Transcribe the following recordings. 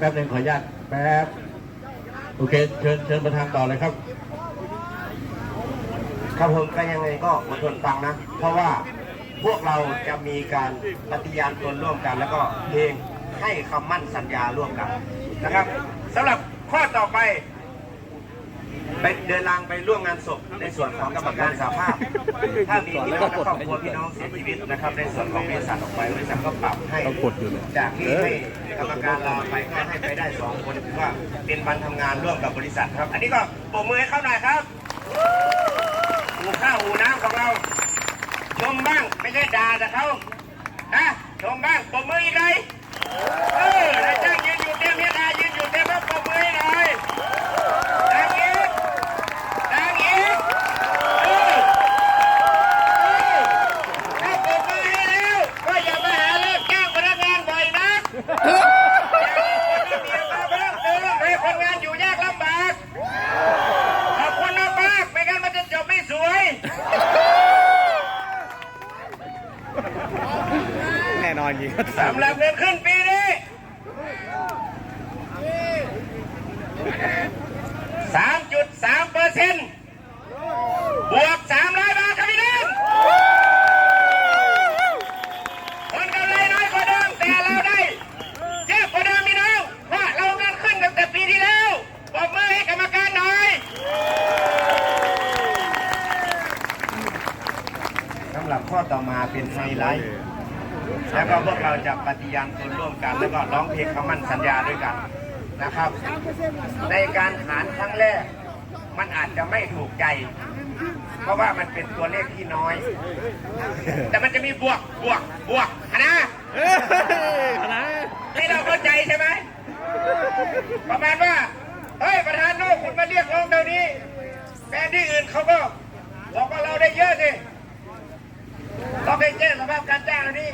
แป๊บหนึ่งขออนุญาตแป๊บ โอเค เชิญเชิญประธานต่อเลยครับ ครับผมก็ยังไงก็อดทนฟังนะ เพราะว่าพวกเราจะมีการปฏิญาณตนร่วมกัน แล้วก็เพลงให้คำมั่นสัญญาร่วมกันนะครับสำหรับข้อต่อไป ไปเดินทางไปร่วมงานศพในส่วนของกรรมการสาภาพ ถ้ามีพี่น้องและครอบครัวพี่น้องเสียชีวิตนะครับ ในส่วนของบริษัทออกไปบริษัทก็ปรับให้ต้องกดอยู่เลยจากที่ให้กรรมการลาไปก็ให้ไปได้สองคนถือว่าเป็นวันทำงานร่วมกับบริษัทครับ อันนี้ก็ปรบมือให้เขาหน่อยครับหูข้าวหูน้ำของเรา ชมบ้างไม่ใช่ด่าแต่เขานะชมบ้างปรบมืออีกเลยเออนายจ้างยืนอยู่เต็มเฮียดายืนอยู่เต็มแล้วปรบมือให้หน่อยดังอีกดังอีกเออเออถ้าปรบมือให้แล้วก็อย่ามาหาเลิกจ้างพนักงานบ่อยนะอย่าให้คนมาเพิ่มเติมให้คนงานอยู่ยากลำบาก ขอบคุณนะป้าไม่งั้นมันจะจบไม่สวย แน่นอนจริงสำหรับเงินขึ้นปีนี้สามจุดสามเปอร์เซ็นต์บวกสามร้อยบาทครับพี่น้องคนกำไรน้อยกว่าเดิมแต่เราได้เยอะกว่าเดิมพี่น้องเพราะเราเงินขึ้นตั้งแต่ปีที่แล้วปรบมือให้กรรมการหน่อยสำหรับข้อต่อมาเป็นไฮไลท์ แล้วก็พวกเราจะปฏิญาณตนร่วมกัน แล้วก็ร้องเพลงคำมั่นสัญญาด้วยกันนะครับ ในการหารครั้งแรก มันอาจจะไม่ถูกใจ เพราะว่ามันเป็นตัวเลขที่น้อย แต่มันจะมีบวกบวกบวกอะนะคณะนี่เราเข้าใจใช่ไหมประมาณว่าเฮ้ยประธานโน้คุณมาเรียกร้องเท่านี้แฟนที่อื่นเขาก็บอกว่าเราได้เยอะสิเราไปแจ้งสภาพการจ้างอันนี้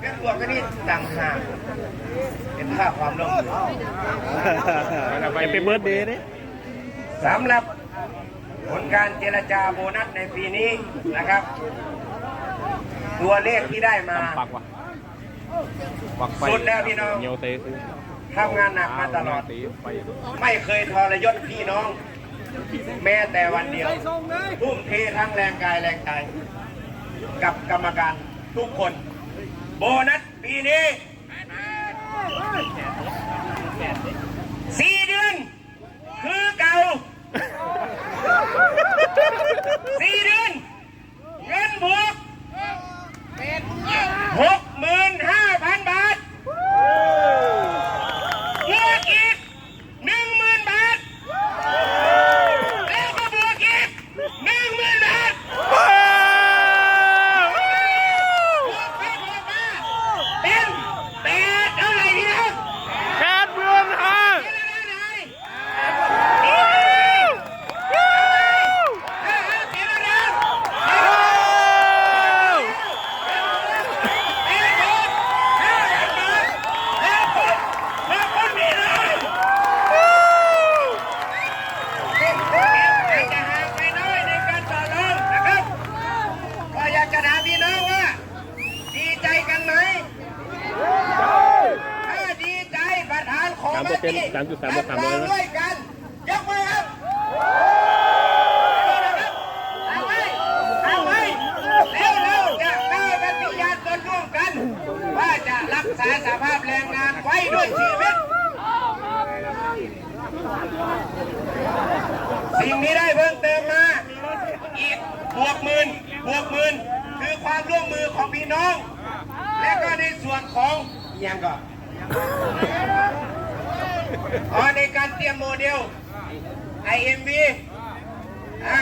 เป็นบ วกกันนี่ต่างหากเป็นค่าความร่วมมือไปเป็นเบิร์ดเดย์นี่สำหรับผลการเจรจาโบนัสในปีนี้นะครับ ตัวเลขที่ได้มาปักว่ะปักไปสุดแล้วพี่น้องเงียวเตะซื้อทำงานหนักมาตลอดตีไปไม่เคยทรยศพี่น้อง แม้แต่วันเดียวทุ่มเททั้งแรงกายแรงใจ กับกรรมการทุกคน โบนัสปีนี้สี่เดือน คือเก่าสี่เดือน เงินบวกหกหมื่นห้าพันบาท บวกอีกหนึ่งหมื่นบาท แล้วก็บวกอีกหนึ่งหมื่นบาทบวกไปบวกมาเป็นแปดเท่าไหร่พี่น้อง แปดหมื่นห้า เท่าไหร่เท่าไหร่เท่าไหร่เท่าไหร่เท่าไหร่เท่าไหร่เท่าไหร่แล้วคุณแล้วคุณพี่น้อง อาจจะห่างไปน้อยในการต่อรองนะครับ ก็อยากจะถามพี่น้องว่า ดีใจกันไหมถ้าดีใจประธานขอมติรับฟังด้วยกันยกมือครับเอาไว้เอาไว้แล้วเราจะได้เป็นพยานตนร่วมกัน ว่าจะรักษาสภาพแรงงานไว้ด้วยชีวิต สิ่งนี้ได้เพิ่มเติมมาอีกบวกหมื่นบวกหมื่นคือความร่วมมือของพี่น้อง และก็ในส่วนของยังก่ อนอ๋อในการเตรียมโมเดล IMV อ่า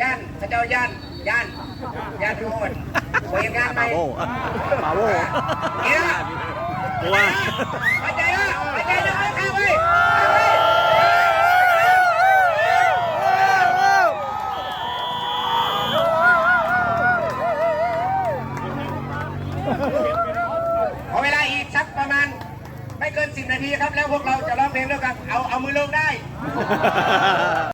ย่านพระเจ้าย่านย่านย่านทุกคนโวยงานไหมโอ้ปาโวเนี่ยตัวเข้าใจอะเข้าใจนะเข้าไว้เข้าไว้ ขอเวลาอีกสักประมาณ ไม่เกิน 10 นาทีครับ แล้วพวกเราจะร้องเพลงด้วยกัน เอา เอามือลงได้